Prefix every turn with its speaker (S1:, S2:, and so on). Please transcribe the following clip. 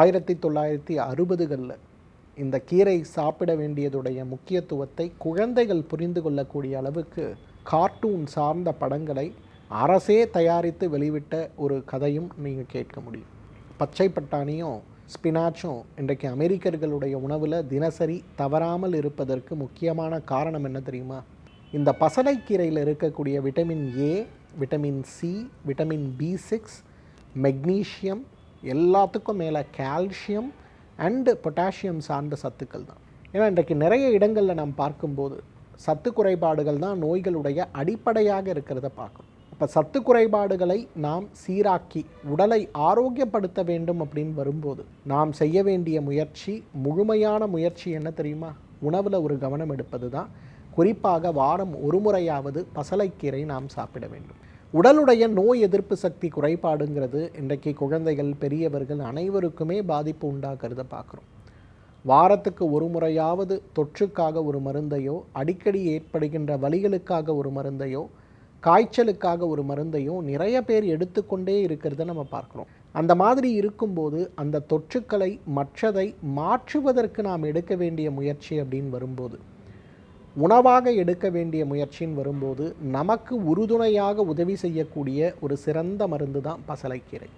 S1: ஆயிரத்தி தொள்ளாயிரத்தி அறுபதுகளில் இந்த கீரை சாப்பிட வேண்டியதுடைய முக்கியத்துவத்தை குழந்தைகள் புரிந்து கொள்ளக்கூடிய அளவுக்கு கார்ட்டூன் சார்ந்த படங்களை அரசே தயாரித்து வெளிவிட்ட ஒரு கதையும் நீங்கள் கேட்க முடியும். பச்சை பட்டாணியும் ஸ்பினாச்சும் இன்றைக்கு அமெரிக்கர்களுடைய உணவில் தினசரி தவறாமல் இருப்பதற்கு முக்கியமான காரணம் என்ன தெரியுமா? இந்த பசலைக்கீரையில் இருக்கக்கூடிய vitamin A vitamin C vitamin B six magnesium எல்லாத்துக்கும் மேலே கால்சியம் அண்டு பொட்டாசியம் சார்ந்த சத்துக்கள் தான். ஏன்னா இன்றைக்கு நிறைய இடங்களில் நாம் பார்க்கும்போது சத்து குறைபாடுகள் தான் நோய்களுடைய அடிப்படையாக இருக்கிறத பார்க்கும் இப்போ சத்து குறைபாடுகளை நாம் சீராக்கி உடலை ஆரோக்கியப்படுத்த வேண்டும் அப்படின்னு வரும்போது நாம் செய்ய வேண்டிய முயற்சி முழுமையான முயற்சி என்ன தெரியுமா? உணவில் ஒரு கவனம் எடுப்பது தான். குறிப்பாக வாரம் ஒரு முறையாவது பசலைக்கீரை நாம் சாப்பிட வேண்டும். உடலுடைய நோய் எதிர்ப்பு சக்தி குறைபாடுங்கிறது இன்றைக்கு குழந்தைகள் பெரியவர்கள் அனைவருக்குமே பாதிப்பு உண்டாக்குறத பார்க்குறோம். வாரத்துக்கு ஒரு முறையாவது தொற்றுக்காக ஒரு மருந்தையோ அடிக்கடி ஏற்படுகின்ற வலிகளுக்காக ஒரு மருந்தையோ காய்ச்சலுக்காக ஒரு மருந்தையோ நிறைய பேர் எடுத்துக்கொண்டே இருக்கிறத நம்ம பார்க்குறோம். அந்த மாதிரி இருக்கும்போது அந்த தொற்றுக்களை மற்றதை மாற்றுவதற்கு நாம் எடுக்க வேண்டிய முயற்சி அப்படின்னு வரும்போது உணவாக எடுக்க வேண்டிய முயற்சின்னு வரும்போது நமக்கு உறுதுணையாக உதவி செய்யக்கூடிய ஒரு சிறந்த மருந்து தான் பசலைக்கீரை.